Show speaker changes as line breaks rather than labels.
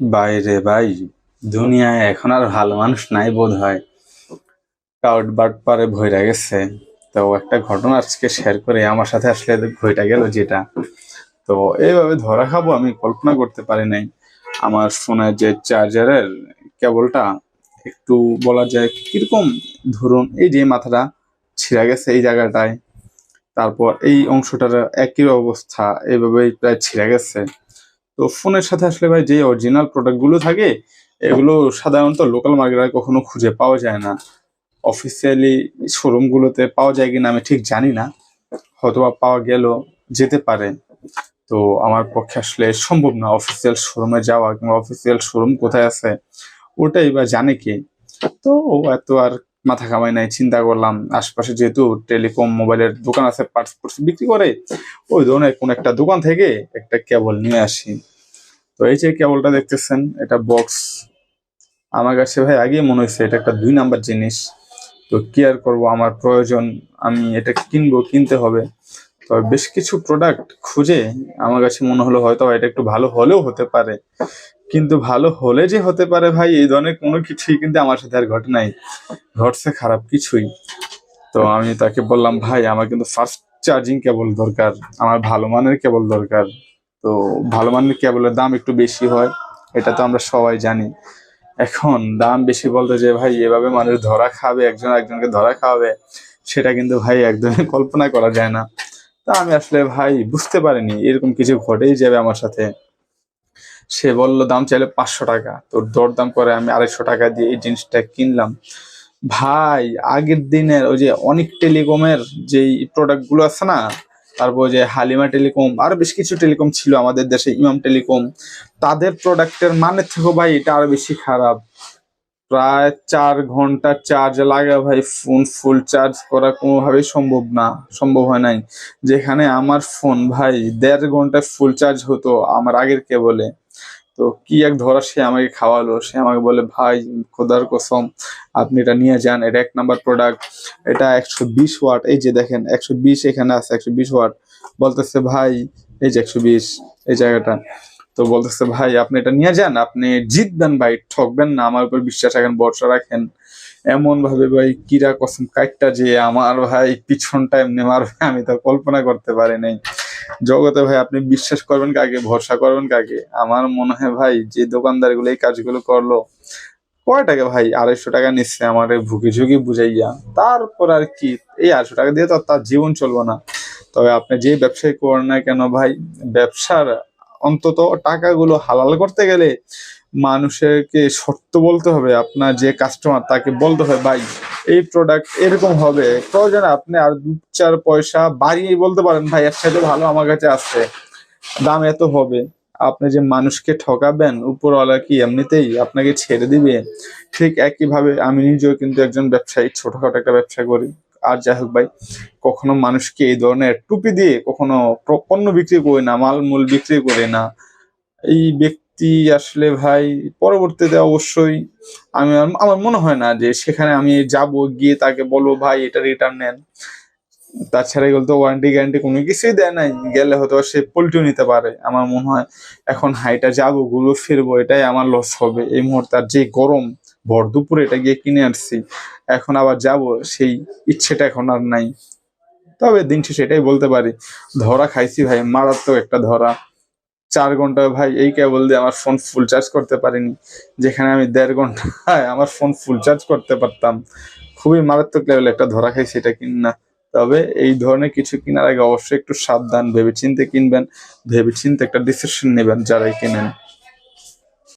বাইরে ভাই, দুনিয়ায় এখন আর ভালো মানুষ নাই বোধ হয় কাউট বাট পারে ভইরা গেছে। তো একটা ঘটনা আজকে শেয়ার করে আমার সাথে আসলে ভইটা গেল যেটা। তো এইভাবে ধরা খাব, আমি কল্পনা করতে পারি নাই। আমার ফোনের যে চার্জারের কেবলটা, একটু বলা যায় কীরকম? ধরুন এই যে মাথাটা ছিঁড়া গেছে এই জায়গাটায়। তারপর এই অংশটার একই অবস্থা, এইভাবেই প্রায় ছিঁড়া গেছে। তো ফোনের সাথে আসলে ভাই যে অরিজিনাল প্রোডাক্টগুলো থাকে, এগুলো সাধারণত লোকাল মার্কেটে কখনো খুঁজে পাওয়া যায় না। অফিসিয়ালি শোরুমগুলোতে পাওয়া যায় কিনা আমি ঠিক জানি না। হয়তোবা পাওয়া গেল যেতে পারে। তো আমার পক্ষে আসলে সম্ভব না অফিসিয়াল শোরুমে যাওয়া কিংবা অফিসিয়াল শোরুম কোথায় আছে, ওটাই বা জানে কে। তো এত আর মাথা কামাই নাই, চিন্তা করলাম, আশপাশে যেহেতু টেলিকম মোবাইলের দোকান আছে পার্টস পার্টস বিক্রি করে, ওই ধরনের কোন একটা দোকান থেকে একটা কেবল নিয়ে আসি। তো এই যে কেবলটা দেখতেছেন, এটা বক্স আমার কাছে ভাই, আগেই মনে হয়েছে, এটা একটা দুই নাম্বার জিনিস। তো কি আর করব, আমার প্রয়োজন, আমি এটা কিনবো, কিনতে হবে। তবে বেশ কিছু প্রোডাক্ট খুঁজে, আমার কাছে মনে হলো হয়তো এটা একটু ভালো হলেও হতে পারে। কিন্তু ভালো হলে যে হতে পারে ভাই, এই ধরনের কোনো কিছুই কিন্তু আমার সাথে আর ঘটে নাই। ঘটছে খারাপ কিছুই। তো আমি তাকে বললাম, ভাই, আমার কিন্তু ফার্স্ট চার্জিং কেবল দরকার, আমার ভালো মানের কেবল দরকার। তো ভালো মানের কেবলের দাম একটু বেশি হয়, এটা তো আমরা সবাই জানি। এখন দাম বেশি বলতে যে, ভাই, এভাবে মানুষ ধরা খাবে, একজন একজনকে ধরা খাওয়াবে, সেটা কিন্তু ভাই একদমই কল্পনা করা যায় না। তা আমি আসলে, ভাই, বুঝতে পারিনি, এরকম কিছু ঘটেই যাবে আমার সাথে। সে বলল, দাম চাইলে পাঁচশো টাকা। তোর দরদাম করে আমি আড়াইশো টাকা দিয়ে এই জিনিসটা কিনলাম। ভাই, আগের দিনের ওই যে অনেক টেলিকমের যেই প্রোডাক্টগুলো আছে না, তারপর যে হালিমা টেলিকম, আরও বেশ কিছু টেলিকম ছিল আমাদের দেশে, ইমাম টেলিকম, তাদের প্রোডাক্টের মানের থেকেও ভাই এটা আরও বেশি খারাপ। প্রায় চার ঘণ্টা চার্জ লাগে ভাই ফোন ফুল চার্জ করা কোনোভাবেই সম্ভব না, সম্ভব হয় নাই। যেখানে আমার ফোন ভাই, দেড় ঘন্টায় ফুল চার্জ হতো আমার আগের কেবলে তো কি এক ধরা সে আমাকে খাওয়ালো, সে আমাকে বলে, ভাই, খোদার কসম, আপনি এটা নিয়ে যান, এটা এক নাম্বার প্রোডাক্ট এটা একশো বিশ ওয়াট এই যে দেখেন, একশো বিশ এখানে আছে, একশো বিশ ওয়াট বলতেছে, ভাই, এই যে একশো বিশ, এই জায়গাটা। তো বলতেছে, ভাই, আপনি এটা নিয়ে যান, আপনি জিতবেন ভাই, ঠকবেন না, আমার উপর বিশ্বাস রাখেন, ভরসা রাখেন। এমন ভাবে ভাই, কিরা কসম কাইটটা যে, আমার ভাই, পিছনটা এমনি মারবে, আমি তো কল্পনা করতে পারি নাই। জগতে ভাই, আপনি বিশ্বাস করবেন কাকে, ভরসা করবেন কাকে? আমার মনে হয় ভাই, যে দোকানদারগুলো এই কাজগুলো করল, কয় টাকা ভাই? আড়াইশো টাকা নিচ্ছে আমার ভুকি ঝুঁকি বুঝাইয়া। তারপর আর কি, এই আড়াইশো টাকা দিয়ে তো তার জীবন চলবো না। তবে আপনি যে ব্যবসায় করেন না কেন ভাই, ব্যবসার অন্তত টাকাগুলো হালাল করতে গেলে মানুষেরকে শর্ত বলতে হবে, আপনার যে কাস্টমার তাকে বলতে হবে, ভাই। এই প্রোডাক্ট এরকম হবে। প্রয়োজনে আপনি আর দু চার পয়সা বাড়িয়ে বলতে পারেন, ভাই একসাথে ভালো আমার কাছে আসছে দাম এত হবে। আপনি যে মানুষকে ঠকাবেন, উপরওয়ালা কি এমনিতেই আপনাকে ছেড়ে দিবে? ঠিক একইভাবে আমি নিজেও কিন্তু একজন ব্যবসায়ী, ছোটখাটো একটা ব্যবসা করি। আর যাই হোক ভাই, কখনো মানুষকে এই ধরনের টুপি দিয়ে কখনো পণ্য বিক্রি করি না মাল মূল বিক্রি করি না। এই ব্যক্তি আসলে ভাই, পরবর্তীতে অবশ্যই আমি, আমার মনে হয় না যে সেখানে আমি যাব, গিয়ে তাকে বলব, ভাই, এটা রিটার্ন নেন। তাছাড়া এগুলো তো ওয়ারেন্টি গ্যারান্টি কোনো কিছুই দেয় নাই। গেলে হয়তো সে পোল্ট্রিও নিতে পারে। আমার মনে হয় এখন হাইটা যাব ঘুরবো ফিরবো, এটাই আমার লস হবে। এই মুহূর্তে আর যে গরম, ভর দুপুরে এটা গিয়ে কিনে আসছি এখন আবার যাব, সেই ইচ্ছেটা এখন আর নাই। তবে দিন শেষে এটাই বলতে পারি। ধরা খাইছি ভাই, মারাত্মক একটা ধরা। চার ঘণ্টা, ভাই, এই কেবল দিয়ে আমার ফোন ফুল চার্জ করতে পারিনি। যেখানে আমি দেড় ঘন্টায় আমার ফোন ফুল চার্জ করতে পারতাম। খুবই মারাত্মক লেভেল একটা ধরা খাই সেটা কিন। না তবে এই ধরনের কিছু কেনার আগে অবশ্যই একটু সাবধান, ভেবেচিন্তে কিনবেন, ভেবেচিন্তে একটা ডিসিশন নেবেন যারাই কেনেন।